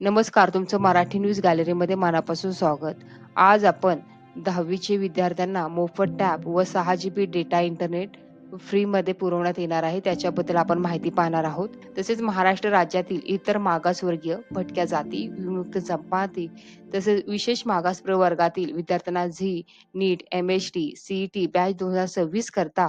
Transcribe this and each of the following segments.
नमस्कार तुमचं मराठी न्यूज गॅलरीमध्ये मनापासून स्वागत. आज आपण दहावीचे विद्यार्थ्यांना मोफत टॅब व सहा जी बी डेटा इंटरनेट फ्रीमध्ये पुरवण्यात येणार आहे. त्याच्याबद्दल आपण माहिती पाहणार आहोत. तसेच महाराष्ट्र राज्यातील इतर मागासवर्गीय भटक्या जाती विमुक्त जमाती तसेच विशेष मागास प्रवर्गातील विद्यार्थ्यांना JEE NEET M H T CET batch दोन हजार सव्वीस करता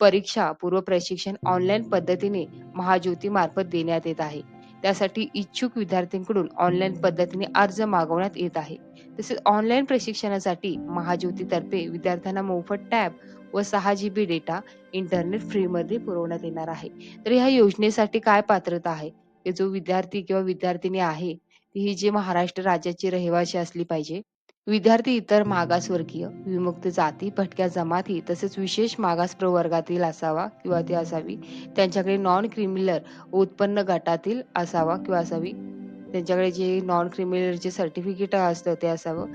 परीक्षा पूर्व प्रशिक्षण ऑनलाईन पद्धतीने महाज्योती मार्फत देण्यात येत आहे. त्यासाठी इच्छुक विद्यार्थ्यांकडून ऑनलाईन पद्धतीने अर्ज मागवण्यात येत आहे. तसेच ऑनलाईन प्रशिक्षणासाठी महाज्योतीतर्फे विद्यार्थ्यांना मोफत टॅब व सहा जी बी डेटा इंटरनेट फ्रीमध्ये पुरवण्यात येणार आहे. तर ह्या योजनेसाठी काय पात्रता आहे? की जो विद्यार्थी किंवा विद्यार्थिनी आहे ती ही जी महाराष्ट्र राज्याची रहिवासी असली पाहिजे विद्यार्थी इतर मागासवर्गीय विमुक्त जाती भटक्या जमाती तसेच विशेष मागास प्रवर्गातील असावा किंवा ती असावी. त्यांच्याकडे नॉन क्रिमिनल उत्पन्न गटातील असावा किंवा असावी. त्यांच्याकडे जे नॉन क्रिमिनलचे सर्टिफिकेट असतं ते असावं.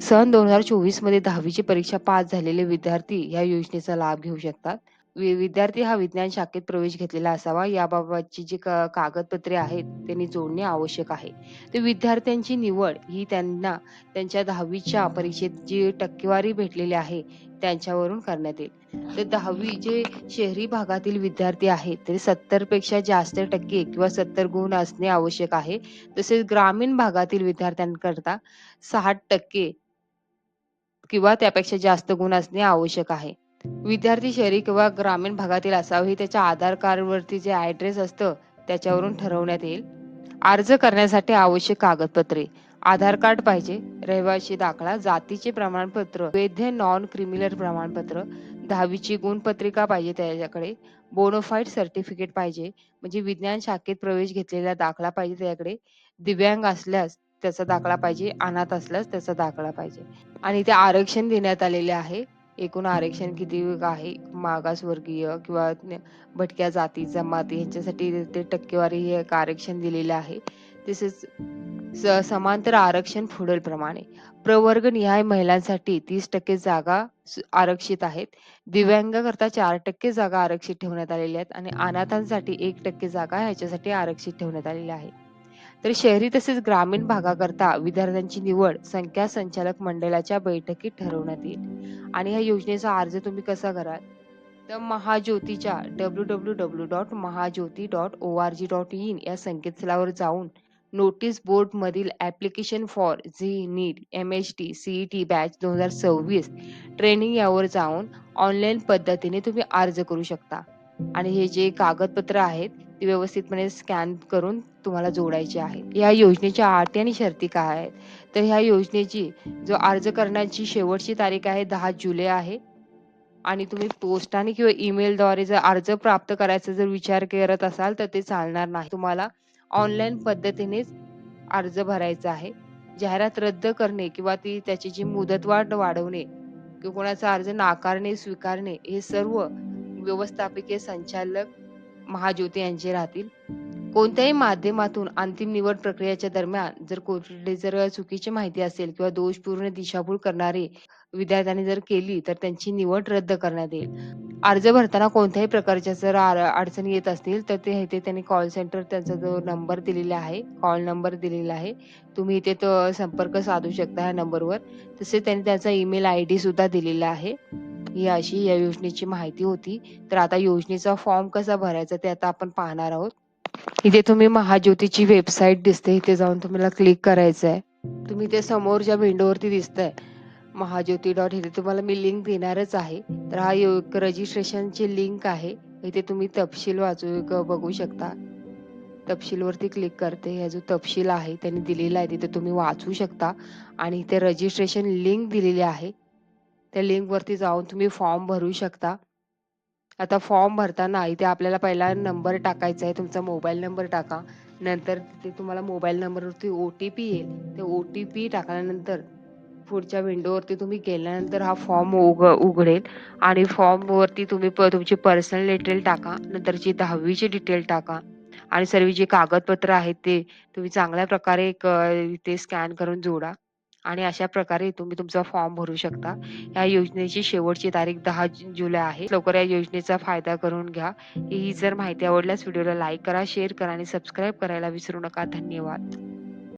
सन दोन हजार चोवीसमध्ये दहावीची परीक्षा पास झालेले विद्यार्थी या योजनेचा लाभ घेऊ शकतात. वि- विद्यार्थी हा विज्ञान शाखेत प्रवेश घेतलेला असावा. याबाबतची जी कागदपत्रे आहेत त्यांनी जोडणे आवश्यक आहे. तर विद्यार्थ्यांची निवड ही त्यांना त्यांच्या दहावीच्या परीक्षेत जी टक्केवारी भेटलेली आहे त्यांच्यावरून करण्यात येईल. तर दहावी जे शहरी भागातील विद्यार्थी आहेत ते सत्तरपेक्षा जास्त टक्के किंवा सत्तर गुण असणे आवश्यक आहे. तसेच ग्रामीण भागातील विद्यार्थ्यांकरता साठ टक्के किंवा त्यापेक्षा जास्त गुण असणे आवश्यक आहे. विद्यार्थी शहरी किंवा ग्रामीण भागातील असावे हे त्याच्या आधार कार्ड वरती जे ऍड्रेस असतं त्याच्यावरून ठरवण्यात येईल. अर्ज करण्यासाठी आवश्यक कागदपत्रे. आधार कार्ड पाहिजे. रहिवासी दाखला जातीचे प्रमाणपत्र वैध नॉन क्रिमिनल प्रमाणपत्र दहावीची गुणपत्रिका पाहिजे त्याच्याकडे बोनोफाईड सर्टिफिकेट पाहिजे म्हणजे विज्ञान शाखेत प्रवेश घेतलेला दाखला पाहिजे त्याच्याकडे दिव्यांग असल्यास त्याचा दाखला पाहिजे अनाथ असल्यास त्याचा दाखला पाहिजे. आणि ते आरक्षण देण्यात आलेले आहे. एकूण आरक्षण किती आहे? मागासवर्गीय किंवा भटक्या जाती जमाती ह्याच्यासाठी ते टक्केवारी हे एक आरक्षण दिलेलं आहे. तसेच स- समांतर आरक्षण पुढील प्रमाणे. प्रवर्ग निहाय महिलांसाठी तीस टक्के जागा आरक्षित आहेत. दिव्यांगाकरता चार टक्के जागा आरक्षित ठेवण्यात आलेल्या आहेत आणि अनाथांसाठी एक टक्के जागा ह्याच्यासाठी आरक्षित ठेवण्यात आलेल्या आहे तर शहरी तसेच ग्रामीण भागाकरता विद्यार्थ्यांची निवड संख्या संचालक मंडळाच्या बैठकीत ठरवण्यात येईल. आणि ह्या योजनेचा अर्ज तुम्ही कसा कराल? तर महाज्योतीच्या W W W dot Mahajyoti dot O R G dot in या संकेतस्थळावर जाऊन नोटीस बोर्ड मधील application for JEE NEET M H T C E T batch दोन हजार सव्वीस ट्रेनिंग यावर जाऊन ऑनलाईन पद्धतीने तुम्ही अर्ज करू शकता. आणि हे जे कागदपत्र आहेत ती व्यवस्थितपणे स्कॅन करून तुम्हाला जोडायची आहे. या योजनेच्या अटी आणि शर्ती काय आहेत? तर ह्या योजनेची जो अर्ज करण्याची शेवटची तारीख आहे दहा जुलै आहे. आणि तुम्ही पोस्टाने किंवा ईमेलद्वारे जर अर्ज प्राप्त करायचा जर विचार करत असाल तर ते चालणार नाही. तुम्हाला ऑनलाईन पद्धतीनेच अर्ज भरायचा आहे. जाहिरात रद्द करणे किंवा ती त्याची जी मुदतवाढ वाढवणे किंवा कोणाचा अर्ज नाकारणे स्वीकारणे हे सर्व व्यवस्थापकीय संचालक महाज्योती यांचे राहतील. कोणत्याही माध्यमातून अंतिम निवड प्रक्रियेच्या दरम्यान जर कुठली जर चुकीची माहिती असेल किंवा दोषपूर्ण दिशाभूल करणारे विद्यार्थ्यांनी जर केली तर त्यांची निवड रद्द करण्यात येईल. अर्ज भरताना कोणत्याही प्रकारच्या जर अडचणी येत असतील तर ते इथे त्यांनी कॉल सेंटर त्यांचा जो नंबर दिलेला आहे कॉल नंबर दिलेला आहे तुम्ही इथे तो संपर्क साधू शकता ह्या नंबरवर तसेच त्यांनी त्याचा ईमेल आय डी सुद्धा दिलेला आहे. ही अशी या योजनेची माहिती होती. तर आता योजनेचा फॉर्म कसा भरायचा ते आता आपण पाहणार आहोत. इथे तुम्ही महाज्योतीची वेबसाईट दिसते इथे जाऊन तुम्हाला क्लिक करायचं आहे तुम्ही ते समोरच्या विंडोवरती दिसतंय महाज्योती डॉट इथे तुम्हाला मी लिंक देणारच आहे. तर हा एक रजिस्ट्रेशनची लिंक आहे. इथे तुम्ही तपशील वाचू बघू शकता. तपशीलवरती क्लिक करते. हा जो तपशील आहे त्यांनी दिलेला आहे तिथे तुम्ही वाचू शकता. आणि इथे रजिस्ट्रेशन लिंक दिलेली आहे. त्या लिंकवरती जाऊन तुम्ही फॉर्म भरू शकता. आता फॉर्म भरताना इथे आपल्याला पहिला नंबर टाकायचा आहे. तुमचा मोबाईल नंबर टाका. नंतर तिथे तुम्हाला मोबाईल नंबरवरती ओ टी पी येईल. ते ओ टी पी टाकल्यानंतर पुढच्या विंडोवरती तुम्ही गेल्यानंतर हा फॉर्म उघ उघडेल. आणि फॉर्मवरती तुम्ही प- तुमची पर्सनल डिटेल टाका. नंतरची दहावीची डिटेल टाका. आणि सर्व जे कागदपत्र आहेत ते तुम्ही चांगल्या प्रकारे ते स्कॅन करून जोडा. आणि अशा प्रकारे तुम्ही तुमचा फॉर्म भरू शकता. या योजनेची शेवटची तारीख दहा जुलै आहे. लवकर या योजनेचा फायदा करून घ्या. ही जर माहिती आवडल्यास व्हिडिओला लाईक करा शेअर करा आणि सबस्क्राईब करायला विसरू नका. धन्यवाद.